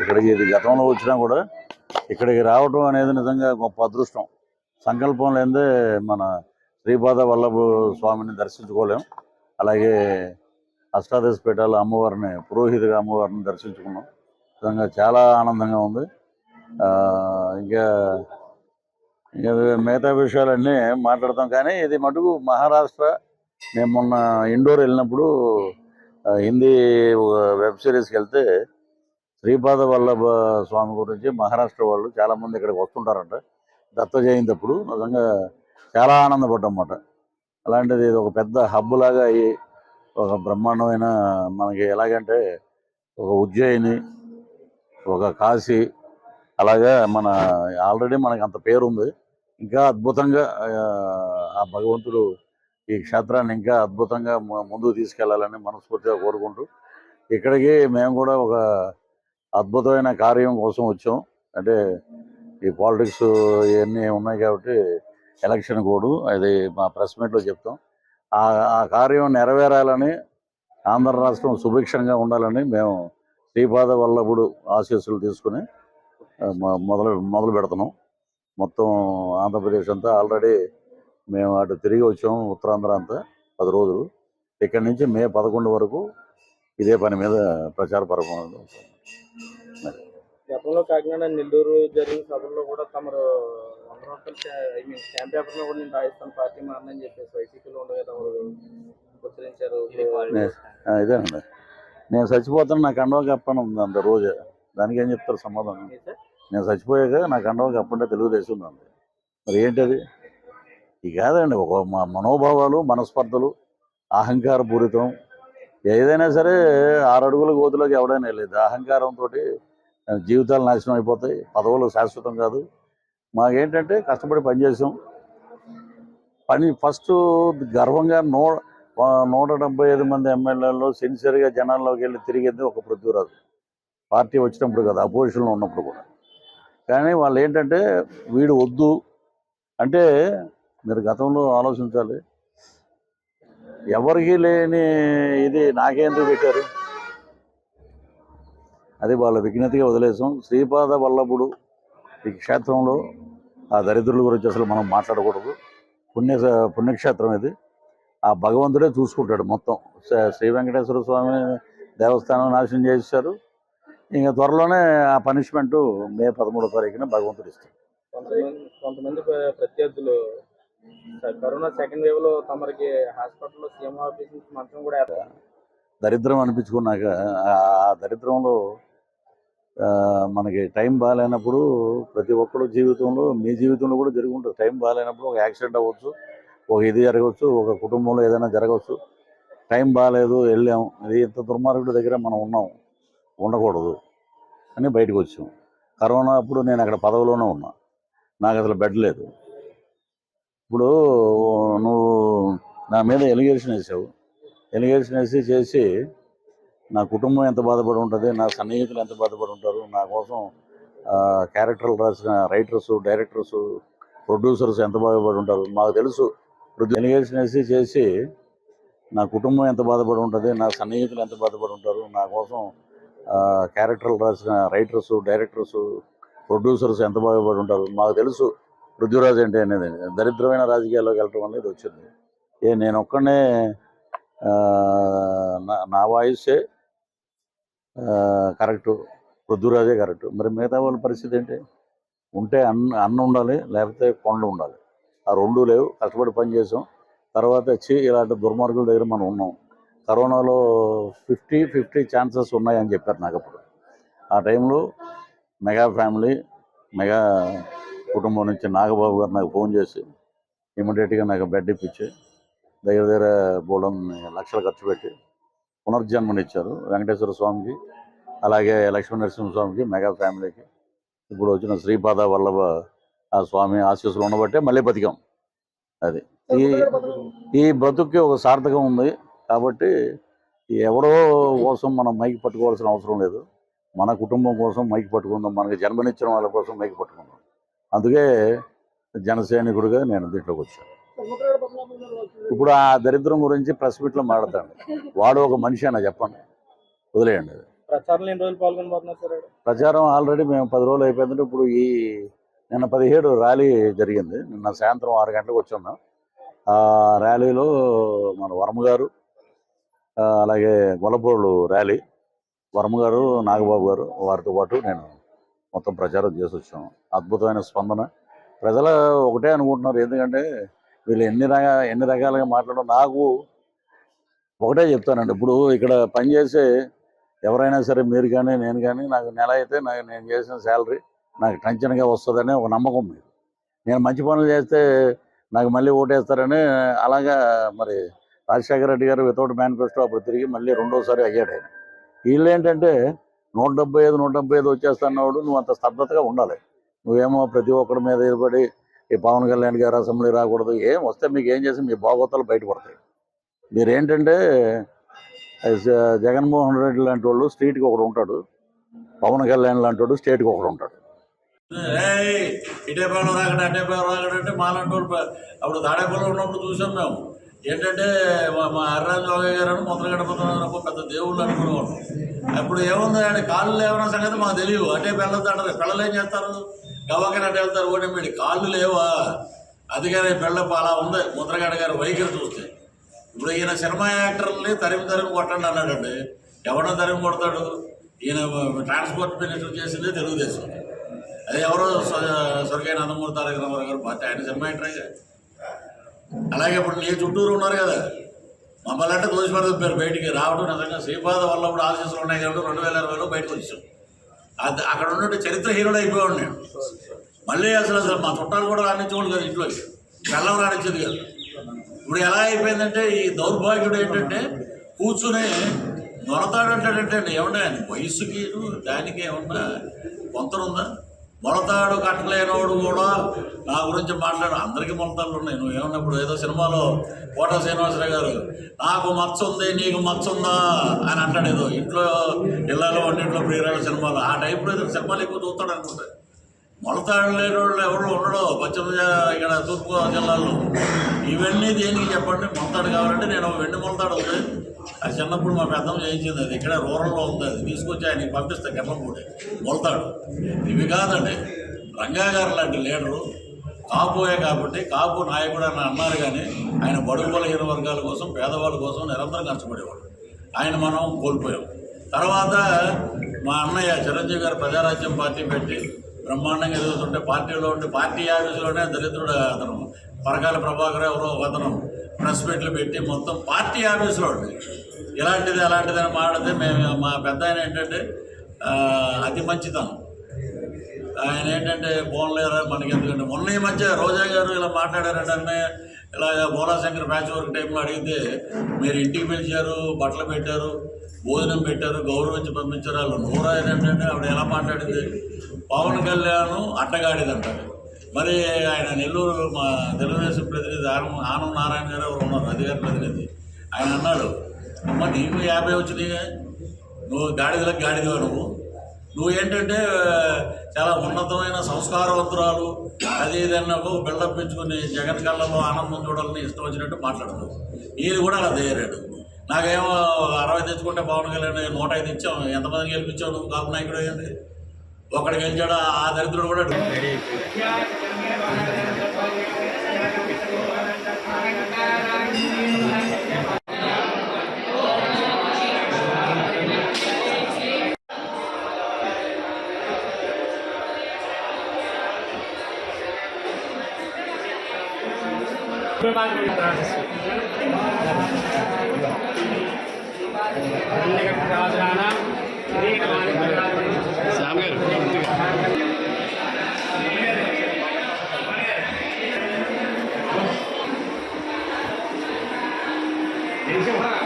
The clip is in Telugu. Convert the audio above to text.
ఇక్కడికి ఇది గతంలో వచ్చినా కూడా ఇక్కడికి రావటం అనేది నిజంగా గొప్ప అదృష్టం. సంకల్పం లేదే మన శ్రీపాద వల్లభ స్వామిని దర్శించుకోలేం. అలాగే అష్టాదశ పీఠాల అమ్మవారిని పురోహితుగా అమ్మవారిని దర్శించుకున్నాం. నిజంగా చాలా ఆనందంగా ఉంది. ఇంకా ఇంకా మిగతా విషయాలన్నీ మాట్లాడతాం. కానీ ఇది మటుకు మహారాష్ట్ర. మేము మొన్న ఇండోర్ వెళ్ళినప్పుడు హిందీ వెబ్ సిరీస్కి వెళ్తే శ్రీపాద వల్లభ స్వామి గురించి మహారాష్ట్ర వాళ్ళు చాలామంది ఇక్కడికి వస్తుంటారంట. దత్త జయంతి అప్పుడు నిజంగా చాలా ఆనందపడ్డమాట అలాంటిది ఇది ఒక పెద్ద హబ్ లాగా అయ్యి ఒక బ్రహ్మాండమైన మనకి ఎలాగంటే ఒక ఉజ్జయిని ఒక కాశీ అలాగే మన ఆల్రెడీ మనకి అంత పేరు ఉంది ఇంకా అద్భుతంగా ఆ, భగవంతుడు ఈ క్షేత్రాన్ని ఇంకా అద్భుతంగా ముందుకు తీసుకెళ్ళాలని మనస్ఫూర్తిగా కోరుకుంటూ ఇక్కడికి మేము కూడా ఒక అద్భుతమైన కార్యం కోసం వచ్చాం. అంటే ఈ పాలిటిక్స్ ఇవన్నీ ఉన్నాయి కాబట్టి ఎలక్షన్ కోడ్ అది మా ప్రెస్ మీట్లో చెప్తాం. ఆ ఆ కార్యం నెరవేరాలని ఆంధ్ర రాష్ట్రం సుభిక్షంగా ఉండాలని మేము శ్రీపాద వల్లభుడు ఆశీస్సులు తీసుకుని మొదలు మొదలు పెడుతున్నాం. మొత్తం ఆంధ్రప్రదేశ్ అంతా ఆల్రెడీ మేము అటు తిరిగి వచ్చాము ఉత్తరాంధ్ర అంతా పది రోజులు. ఇక్కడి నుంచి మే పదకొండు వరకు ఇదే పని మీద ప్రచార పరమ గతంలో కాకినాడ నెల్లూరు జరిగిన సభల్లో కూడా తమరు వంద రూపాయలు ఐ మీన్ స్టాంప్ పేపర్లో కూడా నేను రాజస్థాన్ పార్టీ మారని చెప్పేసి వైసీపీలో ఉండగా తమరు ఉచ్చరించారు. ఆ, ఇదేనండి నేను చచ్చిపోతాను నాకు కండవ కప్పని ఉంది అంత రోజు. దానికి ఏం చెప్తారు సమాధానం? నేను చచ్చిపోయాక నా కండవ కప్పంటే తెలుగుదేశం ఉంది మరి ఏంటది ఇది కాదండి ఒక మ- మనోభావాలు మనస్పర్ధలు అహంకారపూరితం ఏదైనా సరే ఆరు అడుగుల గోతులోకి ఎవడైనా వెళ్ళేది. అహంకారంతో జీవితాలు నాశనం అయిపోతాయి. పదవులు శాశ్వతం కాదు. మాకేంటంటే కష్టపడి పనిచేసాం పని ఫస్ట్ గర్వంగా నూ నూట డెబ్బై ఐదు మంది ఎమ్మెల్యేల్లో సిన్సియర్గా జనాల్లోకి వెళ్ళి తిరిగింది ఒక పృథ్వీరాజు. పార్టీ వచ్చినప్పుడు కదా అపోజిషన్లో ఉన్నప్పుడు కూడా. కానీ వాళ్ళు ఏంటంటే వీడు వద్దు. అంటే మీరు గతంలో ఆలోచించాలి. ఎవరికి లేని ఇది నాకేందుకు పెట్టారు. అది వాళ్ళ విజ్ఞతగా వదిలేసాం. శ్రీపాద వల్లభుడు ఈ క్షేత్రంలో ఆ దరిద్రుల గురించి అసలు మనం మాట్లాడకూడదు. పుణ్య పుణ్యక్షేత్రం ఇది. ఆ భగవంతుడే చూసుకుంటాడు మొత్తం. శ్రీ- శ్రీ వెంకటేశ్వర స్వామి దేవస్థానం నాశనం చేశారు. ఇంకా త్వరలోనే ఆ పనిష్మెంట్ మే పదమూడో తారీఖున భగవంతుడు ఇస్తాడు. కొంతమంది ప్రత్యర్థులు కరోనా సెకండ్ వేవ్లో తమరికి హాస్పిటల్లో సీఎం ఆఫీస్ నుంచి మంచం కూడా దరిద్రం అనిపించుకున్నాక ఆ దరిద్రంలో మనకి టైం బాగాలేనప్పుడు ప్రతి ఒక్కరు జీవితంలో మీ జీవితంలో కూడా జరిగి ఉంటుంది టైం బాగాలేనప్పుడు ఒక యాక్సిడెంట్ అవ్వచ్చు ఒక ఇది జరగవచ్చు ఒక కుటుంబంలో ఏదైనా జరగవచ్చు. టైం బాగాలేదు వెళ్ళాం. ఇది ఇంత దుర్మార్గుడి దగ్గర మనం ఉన్నాం. ఉండకూడదు. అని బయటకు వచ్చాం. కరోనా అప్పుడు నేను అక్కడ పదవిలోనే ఉన్నా. నాకు అసలు బెడ్ లేదు. ఇప్పుడు నువ్వు నా మీద ఎలిగేషన్ వేసావు. ఎలిగేషన్ వేసి చేసి నా కుటుంబం ఎంత బాధపడి ఉంటుంది నా సన్నిహితులు ఎంత బాధపడి ఉంటారు నా కోసం క్యారెక్టర్లు రాసిన రైటర్స్ డైరెక్టర్స్ ప్రొడ్యూసర్స్ ఎంత బాధపడి ఉంటారు మాకు తెలుసు. ఇప్పుడు ఎలిగేషన్ వేసి చేసి నా కుటుంబం ఎంత బాధపడి ఉంటుంది నా సన్నిహితులు ఎంత బాధపడి ఉంటారు నా కోసం క్యారెక్టర్లు రాసిన రైటర్స్ డైరెక్టర్స్ ప్రొడ్యూసర్స్ ఎంత బాధపడి ఉంటారు మాకు తెలుసు. పృథ్వీరాజ్ అంటే అనేది దరిద్రమైన రాజకీయాల్లోకి వెళ్ళటం అనేది వచ్చింది. ఏ నేను ఒక్కనే నా- నా వాయిసే కరెక్టు పృథ్వీరాజే కరెక్ట్. మరి మిగతా వాళ్ళ పరిస్థితి ఏంటి? ఉంటే అన్న అన్న ఉండాలి లేకపోతే కొండ ఉండాలి. ఆ రెండు లేవు కష్టపడి పని చేసాం. తర్వాత వచ్చి ఇలాంటి దుర్మార్గుల దగ్గర మనం ఉన్నాం. కరోనాలో ఫిఫ్టీ ఫిఫ్టీ ఛాన్సెస్ ఉన్నాయని చెప్పారు నాకు అప్పుడు. ఆ టైంలో మెగా ఫ్యామిలీ మెగా కుటుంబం నుంచి నాగబాబు గారు నాకు ఫోన్ చేసి ఇమీడియట్గా నాకు బెడ్ ఇప్పించి దగ్గర దగ్గర బోలం లక్షలు ఖర్చు పెట్టి పునర్జన్మనిచ్చారు వెంకటేశ్వర స్వామికి అలాగే లక్ష్మీ నరసింహస్వామికి మెగా ఫ్యామిలీకి. ఇప్పుడు వచ్చిన శ్రీపాద వల్లభ ఆ స్వామి ఆశీస్సులు ఉండబట్టే మళ్ళీ బతికాం. అది. ఈ ఈ బ్రతుక్కి ఒక సార్థకం ఉంది కాబట్టి ఎవరో కోసం మనం మైకి పట్టుకోవాల్సిన అవసరం లేదు. మన కుటుంబం కోసం మైకి పట్టుకుందాం మనకి జన్మనిచ్చిన వాళ్ళ కోసం మైకి పట్టుకుందాం. అందుకే జనసైనికుడిగా నేను దీంట్లోకి వచ్చాను. ఇప్పుడు ఆ దరిద్రం గురించి ప్రెస్ మీట్లో మాట్లాడతాను. వాడు ఒక మనిషి అన్న చెప్పండి. వదిలేయండి? ప్రచారం ఆల్రెడీ మేము పది రోజులు అయిపోయిందంటే ఇప్పుడు ఈ నిన్న పదిహేడు ర్యాలీ జరిగింది. నిన్న సాయంత్రం ఆరు గంటలకు వచ్చాం మేము ఆ ర్యాలీలో మన వర్మ గారు అలాగే గొల్లపూళ్ళు ర్యాలీ. వర్మ గారు నాగబాబు గారు వారితో పాటు నేను మొత్తం ప్రచారం చేసి వచ్చాము అద్భుతమైన స్పందన. ప్రజలు ఒకటే అనుకుంటున్నారు. ఎందుకంటే వీళ్ళు ఎన్ని రకా ఎన్ని రకాలుగా మాట్లాడడం నాకు ఒకటే చెప్తానండి. ఇప్పుడు ఇక్కడ పనిచేసే ఎవరైనా సరే మీరు కానీ నేను కానీ నాకు నెల అయితే నాకు నేను చేసిన శాలరీ నాకు టెన్షన్గా వస్తుందని ఒక నమ్మకం మీరు నేను మంచి పనులు చేస్తే నాకు మళ్ళీ ఓటేస్తారని అలాగా మరి రాజశేఖర రెడ్డి గారు వితౌట్ మేనిఫెస్టో అప్పుడు తిరిగి మళ్ళీ రెండోసారి అయ్యాడు ఆయన. వీళ్ళు ఏంటంటే నూట డెబ్బై ఐదు నూట డెబ్బై ఐదు వచ్చేస్తున్నాడు నువ్వు అంత స్తబ్దతగా ఉండాలి. నువ్వేమో ప్రతి ఒక్కడి మీద ఎదురుపడి ఈ పవన్ కళ్యాణ్ గారు అసెంబ్లీ రాకూడదు. ఏం వస్తే మీకు ఏం చేసి మీ బాగోతాలు బయటపడతాయి. మీరేంటంటే జగన్మోహన్ రెడ్డి లాంటి వాళ్ళు స్ట్రీట్కి ఒకడు ఉంటాడు. పవన్ కళ్యాణ్ లాంటి వాడు స్టేట్కి ఒకడు ఉంటాడు. ఇటే పేరు రాకడ అటే పేరు రాకడ అంటే మాలాంటి వాళ్ళు అప్పుడు తాడేపల్లి ఉన్నప్పుడు చూసాం మేము. ఏంటంటే మా- మా బాబాయ్ గారు అని ముద్రగడ గడపతున్నారు పెద్ద దేవుళ్ళు అనుకునేవాడు అప్పుడు ఏముంది ఆయన కాళ్ళు లేవన సంగతి మాకు తెలియదు. అంటే పిల్లలతో అంటారు పిల్లలు ఏం చేస్తారు? గవ్వకని వెళ్తారు వెళ్తారు ఓటమిడి కాళ్ళు లేవా? అందుకని పిల్ల అలా ఉంది. ముద్రగడ గారు వైఖరి చూస్తే. ఇప్పుడు ఈయన సినిమా యాక్టర్ని తరిమి తరిమి కొట్టండి అన్నాడండి. ఎవడో తరిమి కొడతాడు? ఈయన ట్రాన్స్పోర్ట్ మినిస్టర్ చేసింది తెలుగుదేశం. అది ఎవరో స్వ- స్వర్గీయ నందమూరి తారక రామారావు గారు పార్టీ ఆయన సినిమా యాక్టరే. అలాగే ఇప్పుడు నీ చుట్టూరు ఉన్నారు కదా. మమ్మల్ని అంటే దోషపడుతున్నారు బయటికి. రావడం నిజంగా శ్రీపాద వల్ల కూడా ఆశీస్సులు ఉన్నాయి కాబట్టి రెండు వేల ఇరవైలో బయటకు వచ్చాం. అది అక్కడ ఉన్నట్టు చరిత్ర హీరోడు అయిపోయాడు నేను మళ్ళీ అసలు అసలు మా చుట్టాలు కూడా రాణించేవాడు కదా ఇంట్లో వెళ్ళం రాణించదు కదా. ఇప్పుడు ఎలా అయిపోయిందంటే ఈ దౌర్భాగ్యుడు ఏంటంటే కూర్చుని మొలతాడంటాడంటే ఏమన్నా వయసుకి దానికి ఏమన్నా పొంతనుందా? మొలతాడు కట్టలేనోడు కూడా నా గురించి మాట్లాడు. అందరికీ మొలతాళ్ళు ఉన్నాయి. నువ్వు ఏమన్నప్పుడు ఏదో సినిమాలో కోట శ్రీనివాసరావు గారు నాకు మచ్చ ఉంది నీకు మచ్చ ఉందా? అని అంటాడు. ఏదో ఇంట్లో ఇళ్ళలో వంటింట్లో ప్రియురాల సినిమాలు. ఆ టైప్లో ఏదో సినిమాలు ఎక్కువ చూస్తాడు అనుకుంటాడు మొలతాడు లేని వాళ్ళు ఎవరు ఉండడు పశ్చిమ ఇక్కడ తూర్పుగోదావరి జిల్లాలో. ఇవన్నీ దేనికి చెప్పండి? మొలతాడు కావాలంటే నేను వెండి మొలతాడు ఉంది. అది చిన్నప్పుడు మా పెద్దమ్మ చేయించింది అది. ఇక్కడ రూరల్లో ఉంది అది. తీసుకొచ్చి ఆయనకి పంపిస్తే కెమ్మపూడి మొలతాడు. ఇవి కాదండి. రంగా గారు లాంటి లీడరు. కాపోయే కాబట్టి కాపు నాయకుడు అని అన్నారు కానీ ఆయన బడుగు బలహీన వర్గాల కోసం పేదవాళ్ళ కోసం నిరంతరం కష్టపడేవాడు. ఆయన మనం కోల్పోయాం. తర్వాత మా అన్నయ్య చిరంజీవి గారు ప్రజారాజ్యం పార్టీ పెట్టి బ్రహ్మాండంగా ఎదుగుతుంటే పార్టీలో ఉంటే పార్టీ ఆఫీసులోనే దరిద్రుడు అతను. పరకాల ప్రభాకర్ ఎవరో అతను. ప్రెస్ మీట్లు పెట్టి మొత్తం పార్టీ ఆఫీసులో ఉండి. ఇలాంటిది అలాంటిది అని మాడితే మేము మా పెద్ద ఆయన ఏంటంటే అతి మంచితనం. ఆయన ఏంటంటే పోన్లేరా మనకి ఎందుకంటే మొన్న ఈ మధ్య రోజా గారు ఇలా మాట్లాడారంటే ఇలాగ బోలాశంకర్ ప్యాచ్ వర్క్ టైంలో అడిగితే మీరు ఇంటికి పిలిచారు బట్టలు పెట్టారు భోజనం పెట్టారు గౌరవించి పంపించారు. వాళ్ళు నూరా ఏంటంటే ఆవిడ ఎలా మాట్లాడింది? పవన్ కళ్యాణ్ అట్టగాడిది మరి ఆయన నెల్లూరు మా తెలుగుదేశం ప్రతినిధి ఆనం ఆనం నారాయణ గారు ఎవరు ఉన్నారు? అధికార ప్రతినిధి. ఆయన అన్నాడు అమ్మ నీకు యాభై వచ్చినాయి. నువ్వు గాడిదలకు గాడిదవా నువ్వు? నువ్వు ఏంటంటే చాలా ఉన్నతమైన సంస్కారవంతురాలు. అది ఇది బిల్డప్ పెంచుకుని జగన్ కళ్ళలో ఆనందం చూడాలని ఇష్టం వచ్చినట్టు మాట్లాడతావు ఈయన కూడా అలా తయారాడు నాకేమో అరవై తెచ్చుకుంటే పవన్ కళ్యాణ్ నూట ఐదు ఇచ్చాం. ఎంతమంది గెలిపించావు నువ్వు? కాపు నాయకుడు అయ్యండి ఒకడు గెలిచాడు? ఆ దరిద్రుడు కూడా శ్యామ్ గారు